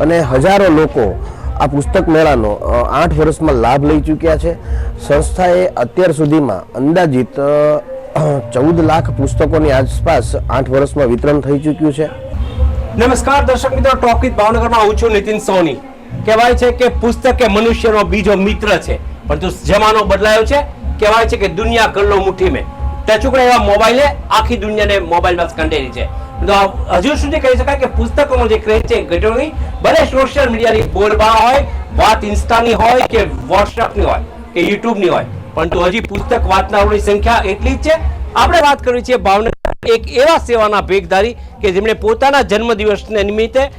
અને હજારો લોકો આ પુસ્તક મેળાનો આઠ વર્ષમાં લાભ લઈ ચૂક્યા છે. સંસ્થાએ અત્યાર સુધીમાં અંદાજિત ચૌદ લાખ પુસ્તકોની આસપાસ આઠ વર્ષમાં વિતરણ થઈ ચૂક્યું છે. નમસ્કાર દર્શક મિત્રો, ટોક ભાવનગરમાં હું છું નીતિન સોની. કહેવાય છે કે પુસ્તક એ મનુષ્યનો બીજો મિત્ર છે. પરંતુ જમાનો બદલાયો છે. કહેવાય છે કે દુનિયા ગલ્લો મુઠ્ઠી મેં. ટચુકડા એવા મોબાઈલે આખી દુનિયાને મોબાઈલમાં કંડેરી છે. હજુ સુધી કહી શકાય કે પુસ્તકોનો જે ક્રેઝ છે એ ઘટ્યો નહીં ભલે સોશિયલ મીડિયાની બોલબાલા હોય, વાત ઇન્સ્ટાની હોય કે વોટ્સઅપની હોય કે યુટ્યુબની હોય, પરંતુ હજી પુસ્તક વાંચનારોની સંખ્યા એટલી જ છે. આપણે વાત કરવી છે ભાવનગર એક એવા સેવાના ભેગધારી કે જેમણે પોતાના જન્મદિવસને નિમિત્તે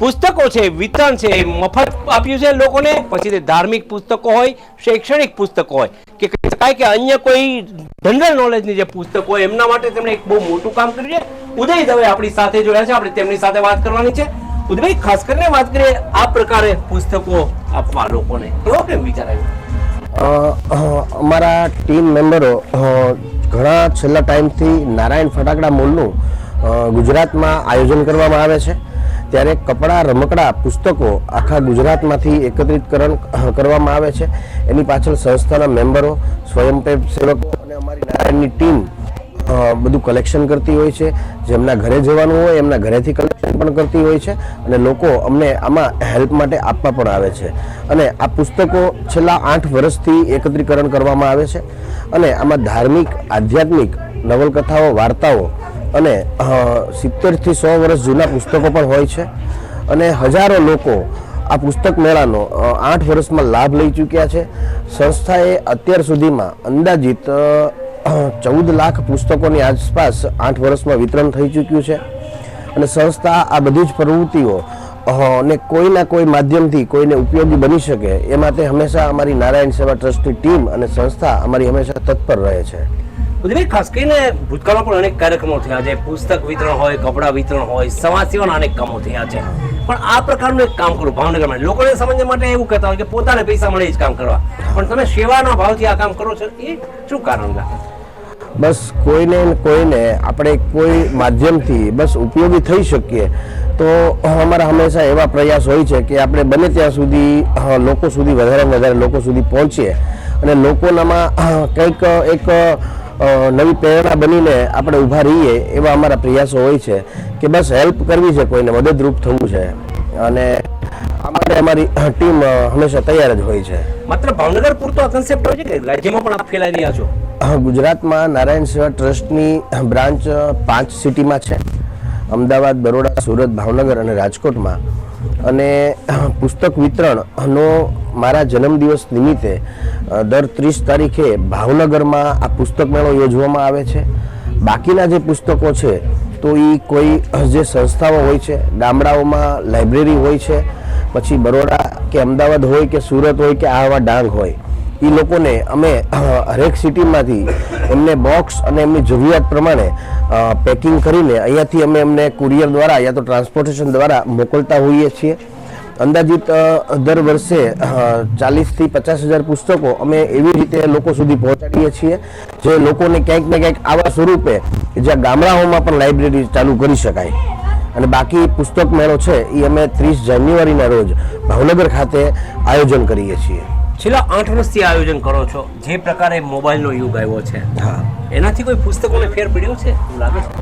પુસ્તકો છે, વિતરણ છે, એ મફત આપ્યું છે લોકોને. પછી તે ધાર્મિક પુસ્તકો હોય, શૈક્ષણિક પુસ્તકો હોય, કે કહી શકાય કે અન્ય કોઈ જનરલ નોલેજની જે પુસ્તકો હોય, એમના માટે તેમણે એક બહુ મોટું કામ કર્યું છે. ઉદય દવે આપણી સાથે જોયા છે. આપણે તેમની સાથે વાત કરવાની છે. ઉદયભાઈ, ખાસ કરીને વાત કરીએ આ પ્રકારે પુસ્તકો આપવા લોકોને. કેવો કેમ વિચાર અમારા ટીમ મેમ્બરો ઘણા છેલ્લા ટાઈમથી નારાયણ ફટાકડા મોલનું ગુજરાતમાં આયોજન કરવામાં આવે છે. ત્યારે કપડાં, રમકડા, પુસ્તકો આખા ગુજરાતમાંથી એકત્રિતકરણ કરવામાં આવે છે. એની પાછળ સંસ્થાના મેમ્બરો, સ્વયંસેવકો સેવકો અને અમારી નારાયણની ટીમ બધું કલેક્શન કરતી હોય છે. જેમના ઘરે જવાનું હોય, એમના ઘરેથી કલેક્શન પણ કરતી હોય છે અને લોકો અમને આમાં હેલ્પ માટે આપવા પણ આવે છે. અને આ પુસ્તકો છેલ્લા આઠ વર્ષથી એકત્રીકરણ કરવામાં આવે છે અને આમાં ધાર્મિક, આધ્યાત્મિક, નવલકથાઓ, વાર્તાઓ અને સિત્તેરથી સો વર્ષ જૂના પુસ્તકો પણ હોય છે. અને હજારો લોકો આ પુસ્તક મેળાનો આઠ વર્ષમાં લાભ લઈ ચૂક્યા છે. સંસ્થાએ અત્યાર સુધીમાં અંદાજિત ચૌદ લાખ પુસ્તકોની આસપાસ આઠ વર્ષમાં વિતરણ થઈ ચૂક્યું છે. અને સંસ્થા આ બધી જ પ્રવૃત્તિઓ અને કોઈના કોઈ માધ્યમથી કોઈને ઉપયોગી બની શકે, એ માટે હંમેશા અમારી નારાયણ સેવા ટ્રસ્ટની ટીમ અને સંસ્થા અમારી હંમેશા તત્પર રહે છે. ઉદયભાઈ, ખાસ કરીને ભૂતકાળમાં પણ અનેક કાર્યક્રમો થયા છે. પુસ્તક વિતરણ હોય, કપડાં વિતરણ હોય સમાજ સેવાના અનેક કામો થયા છે. પણ આ પ્રકારનું એક કામ કરું, ભાવનગરમાં. લોકોને સમજવા માટે એવું કહેતા હોય કે પોતાને પૈસા મળે એ જ કામ કરવા. પણ તમે સેવાના ભાવથી આ કામ કરો છો, એ શું કારણ બસ કોઈને કોઈને આપણે કોઈ માધ્યમથી બસ ઉપયોગી થઈ શકીએ. તો અમારા હંમેશા એવા પ્રયાસ હોય છે કે આપણે બને ત્યાં સુધી લોકો સુધી વધારે વધારે લોકો સુધી પહોંચીએ. અને લોકોનામાં કંઈક, એક નવી પ્રેરણા બનીને આપણે ઊભા રહીએ એવા અમારા પ્રયાસો હોય છે કે બસ હેલ્પ કરવી છે કોઈને મદદરૂપ થવું છે. અને અમારે અમારી ટીમ હંમેશા તૈયાર જ હોય છે. માત્ર ભાવનગર પૂરતો આ કન્સેપ્ટ હોય છે કે રાજ્યમાં પણ આપ ફેલાઈ રહ્યા છો? ગુજરાતમાં નારાયણ સેવા ટ્રસ્ટની બ્રાન્ચ પાંચ સિટીમાં છે. અમદાવાદ બરોડા સુરત ભાવનગર અને રાજકોટમાં. અને પુસ્તક વિતરણનો મારા જન્મદિવસ નિમિત્તે દર ત્રીસ તારીખે ભાવનગરમાં આ પુસ્તક મેળો યોજવામાં આવે છે. બાકીના જે પુસ્તકો છે, તો એ કોઈ જે સંસ્થાઓ હોય છે, ગામડાઓમાં લાઇબ્રેરી હોય છે, પછી બરોડા કે અમદાવાદ હોય કે સુરત હોય કે આવા ડાંગ હોય એ લોકોને અમે હરેક સિટીમાંથી એમને બોક્સ અને એમની જરૂરિયાત પ્રમાણે પેકિંગ કરીને અહીંયાથી અમે એમને કુરિયર દ્વારા યા તો ટ્રાન્સપોર્ટેશન દ્વારા મોકલતા હોઈએ છીએ. અંદાજિત દર વર્ષે ચાલીસથી પચાસ હજાર પુસ્તકો અમે એવી રીતે લોકો સુધી પહોંચાડીએ છીએ, જે લોકોને ક્યાંક ને ક્યાંક આવા સ્વરૂપે જ્યાં ગામડાઓમાં પણ લાઇબ્રેરી ચાલુ કરી શકાય. અને બાકી પુસ્તક મેળો છે, એ અમે ત્રીસ જાન્યુઆરીના રોજ ભાવનગર ખાતે આયોજન કરીએ છીએ. છેલ્લા આઠ વર્ષથી આયોજન કરો છો. જે પ્રકારે મોબાઈલનો યુગ આવ્યો છે. હા. એનાથી કોઈ પુસ્તકોને ફેર પડ્યો છે? એવું લાગે છે?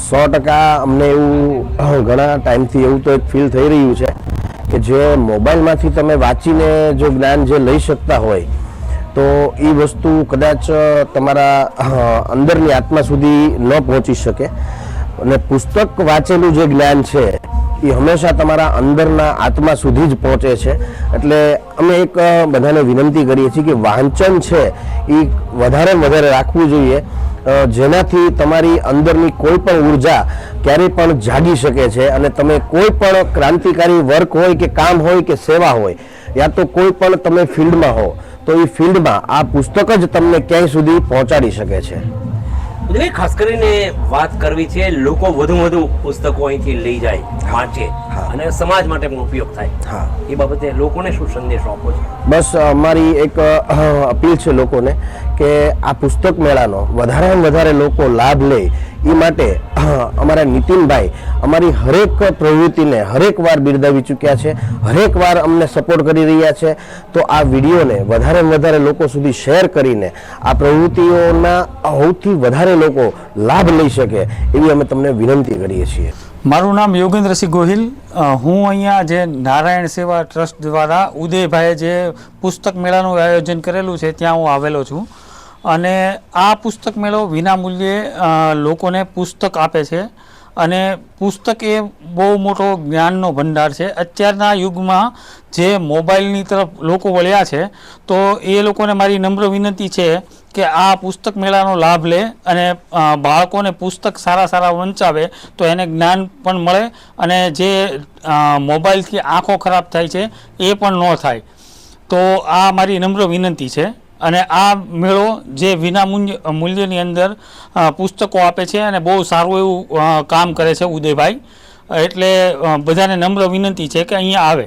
સો ટકા અમને એવું ઘણા ટાઈમથી એવું તો એક ફીલ થઈ રહ્યું છે કે જે મોબાઈલમાંથી તમે વાંચીને જો જ્ઞાન જે લઈ શકતા હોય તો એ વસ્તુ કદાચ તમારા અંદરની આત્મા સુધી ન પહોંચી શકે. અને પુસ્તક વાંચેલું જે જ્ઞાન છે એ હંમેશા તમારા અંદરના આત્મા સુધી જ પહોંચે છે. એટલે અમે એક બધાને વિનંતી કરીએ છીએ કે વાંચન છે એ વધારે વધારે રાખવું જોઈએ. જેનાથી તમારી અંદરની કોઈ પણ ઊર્જા ક્યારેય પણ જાગી શકે છે અને તમે કોઈ પણ ક્રાંતિકારી વર્ક હોય કે કામ હોય કે સેવા હોય યા તો કોઈ પણ તમે ફિલ્ડમાં હો તો એ ફિલ્ડમાં આ પુસ્તક જ તમને ક્યાંય સુધી પહોંચાડી શકે છે. એટલે ખાસ કરીને વાત કરવી છે લોકો વધુ વધુ પુસ્તકો અહીંથી લઈ જાય વાંચે. અને સમાજ માટે પણ ઉપયોગ થાય. હા. એ બાબતે લોકોને શું સંદેશો આપો છો? બસ અમારી એક અપીલ છે લોકોને કે આ પુસ્તક મેળાનો વધારે વધારે લોકો લાભ લે એ માટે અમારા નીતિનભાઈ અમારી હરેક પ્રવૃત્તિને હરેક વાર બિરદાવી ચૂક્યા છે, હરેક વાર અમને સપોર્ટ કરી રહ્યા છે. તો આ વિડીયોને વધારે વધારે લોકો સુધી શેર કરીને આ પ્રવૃત્તિઓના સૌથી વધારે લોકો લાભ લઈ શકે એવી અમે તમને વિનંતી કરીએ છીએ. મારું નામ યોગેન્દ્રસિંહ ગોહિલ. હું અહીંયા જે નારાયણ સેવા ટ્રસ્ટ દ્વારા ઉદયભાઈએ જે પુસ્તક મેળાનું આયોજન કરેલું છે, ત્યાં હું આવેલો છું. અને આ પુસ્તક મેળો વિનામૂલ્યે લોકોને પુસ્તક આપે છે. અને પુસ્તક એ બહુ મોટો જ્ઞાનનો ભંડાર છે. અત્યારના યુગમાં જે મોબાઈલની તરફ લોકો વળ્યા છે, તો એ લોકોને મારી નમ્ર વિનંતી છે કે આ પુસ્તક મેળાનો લાભ લે અને બાળકોને પુસ્તક સારા સારા વંચાવે તો એને જ્ઞાન પણ મળે અને જે મોબાઈલથી આંખો ખરાબ થાય છે એ પણ ન થાય. તો આ મારી નમ્ર વિનંતી છે. અને આ મેળો જે વિના મૂલ્ય મૂલ્યની અંદર પુસ્તકો આપે છે અને બહુ સારું એવું કામ કરે છે ઉદયભાઈ એટલે બધાને નમ્ર વિનંતી છે કે અહીંયા આવે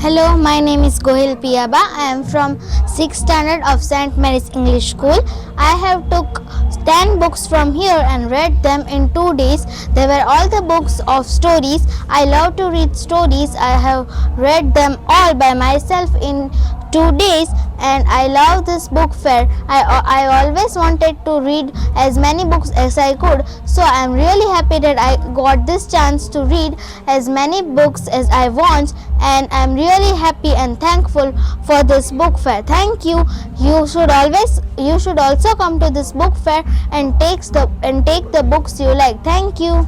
Hello, my name is Gohil Piaba. I am from 6th standard of St. Mary's English School. I have took 10 books from here and read them in 2 days. They were all the books of stories. I love to read stories. I have read them all by myself in 2 days and I love this book fair. I, I always wanted to read as many books as I could. So I am really happy that I got this chance to read as many books as I want and I am really happy and thankful for this book fair. Thank you. You should always you should also come to this book fair and takes the and take the books you like. Thank you.